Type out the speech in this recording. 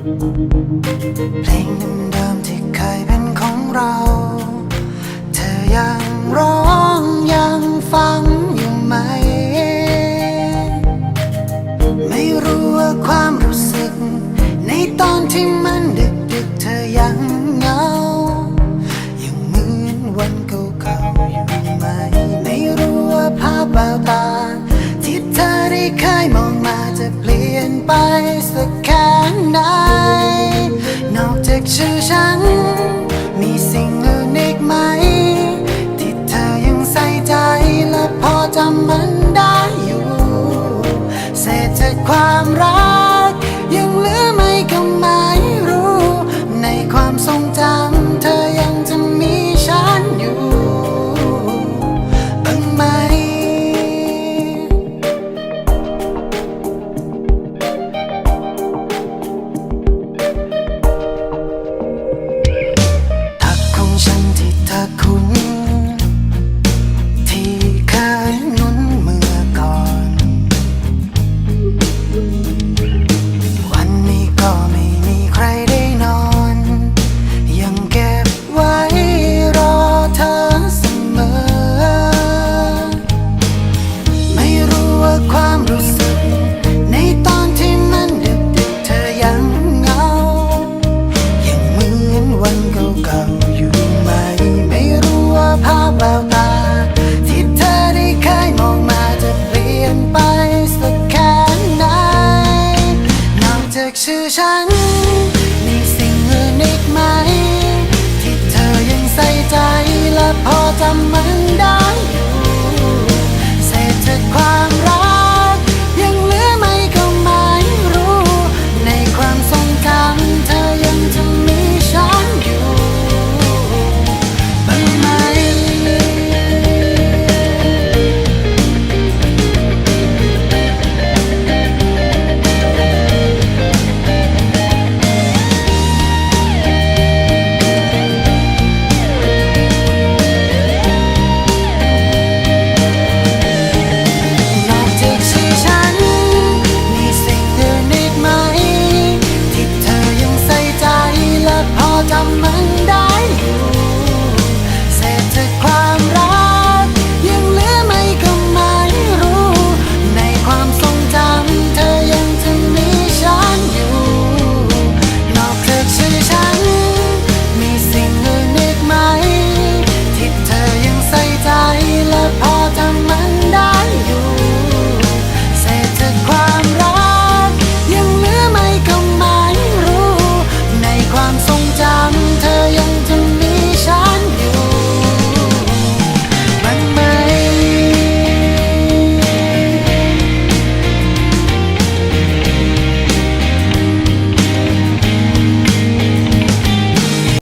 เพลงเดิมๆที่เคยเป็นของเรา เธอยังร้องยังฟังอยู่ไหม ไม่รู้ว่าความรู้สึก ในตอนที่มันดึก ความรัก ชื่อฉัน 上门